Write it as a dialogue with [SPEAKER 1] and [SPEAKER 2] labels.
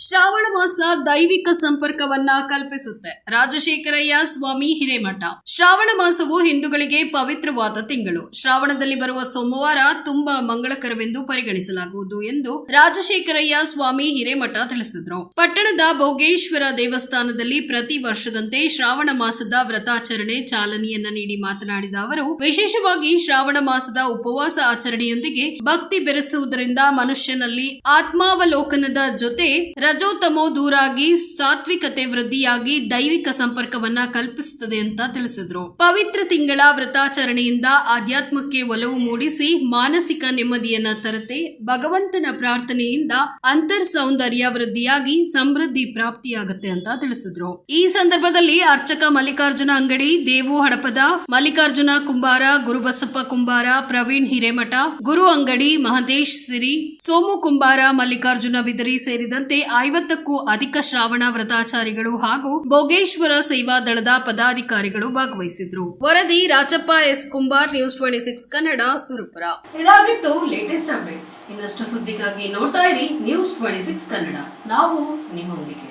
[SPEAKER 1] ಶ್ರಾವಣ ಮಾಸ ದೈವಿಕ ಸಂಪರ್ಕವನ್ನ ಕಲ್ಪಿಸುತ್ತೆ. ರಾಜಶೇಖರಯ್ಯ, ಸ್ವಾಮಿ ಹಿರೇಮಠ. ಶ್ರಾವಣ ಮಾಸವು ಹಿಂದೂಗಳಿಗೆ ಪವಿತ್ರವಾದ ತಿಂಗಳು. ಶ್ರಾವಣದಲ್ಲಿ ಬರುವ ಸೋಮವಾರ ತುಂಬಾ ಮಂಗಳಕರವೆಂದು ಪರಿಗಣಿಸಲಾಗುವುದು ಎಂದು ರಾಜಶೇಖರಯ್ಯ, ಸ್ವಾಮಿ ಹಿರೇಮಠ ತಿಳಿಸಿದ್ರು. ಪಟ್ಟಣದ ಭೋಗೇಶ್ವರ ದೇವಸ್ಥಾನದಲ್ಲಿ ಪ್ರತಿ ವರ್ಷದಂತೆ ಶ್ರಾವಣ ಮಾಸದ ವ್ರತಾಚರಣೆ ಚಾಲನೆಯನ್ನ ನೀಡಿ ಮಾತನಾಡಿದ ಅವರು, ವಿಶೇಷವಾಗಿ ಶ್ರಾವಣ ಮಾಸದ ಉಪವಾಸ ಆಚರಣೆಯೊಂದಿಗೆ ಭಕ್ತಿ ಬೆರೆಸುವುದರಿಂದ ಮನುಷ್ಯನಲ್ಲಿ ಆತ್ಮಾವಲೋಕನದ ಜೊತೆ ರಜೋತಮೋ ದೂರಾಗಿ ಸಾತ್ವಿಕತೆ ವೃದ್ಧಿಯಾಗಿ ದೈವಿಕ ಸಂಪರ್ಕವನ್ನ ಕಲ್ಪಿಸುತ್ತದೆ ಅಂತ ತಿಳಿಸಿದ್ರು. ಪವಿತ್ರ ತಿಂಗಳ ವ್ರತಾಚರಣೆಯಿಂದ ಆಧ್ಯಾತ್ಮಕ್ಕೆ ಒಲವು ಮೂಡಿಸಿ ಮಾನಸಿಕ ನೆಮ್ಮದಿಯನ್ನ ತರತೆ ಭಗವಂತನ ಪ್ರಾರ್ಥನೆಯಿಂದ ಅಂತರ್ ಸೌಂದರ್ಯ ವೃದ್ಧಿಯಾಗಿ ಸಮೃದ್ಧಿ ಪ್ರಾಪ್ತಿಯಾಗುತ್ತೆ ಅಂತ ತಿಳಿಸಿದ್ರು. ಈ ಸಂದರ್ಭದಲ್ಲಿ ಅರ್ಚಕ ಮಲ್ಲಿಕಾರ್ಜುನ ಅಂಗಡಿ, ದೇವು ಹಡಪದ, ಮಲ್ಲಿಕಾರ್ಜುನ ಕುಂಬಾರ, ಗುರುಬಸಪ್ಪ ಕುಂಬಾರ, ಪ್ರವೀಣ್ ಹಿರೇಮಠ, ಗುರು ಅಂಗಡಿ, ಮಹದೇಶ್ ಸಿರಿ, ಸೋಮು ಕುಂಬಾರ, ಮಲ್ಲಿಕಾರ್ಜುನ ಬಿದರಿ ಸೇರಿದಂತೆ ಐವತ್ತಕ್ಕೂ ಅಧಿಕ ಶ್ರಾವಣ ವ್ರತಾಚಾರಿಗಳು ಹಾಗೂ ಭೋಗೇಶ್ವರ ಸೇವಾ ದಳದ ಪದಾಧಿಕಾರಿಗಳು ಭಾಗವಹಿಸಿದ್ರು. ವರದಿ Rajappa S. Kumbar news twenty six Kannada, Surapura. ಇದಾಗಿತ್ತು ಲೇಟೆಸ್ಟ್ ಅಪ್ಡೇಟ್ಸ್ ಇನ್ನಷ್ಟು ಸುದ್ದಿಗಾಗಿ ನೋಡ್ತಾ ಇರಿ ನ್ಯೂಸ್ ಟ್ವೆಂಟಿ ಸಿಕ್ಸ್ ಕನ್ನಡ. ನಾವು ನಿಮ್ಮೊಂದಿಗೆ.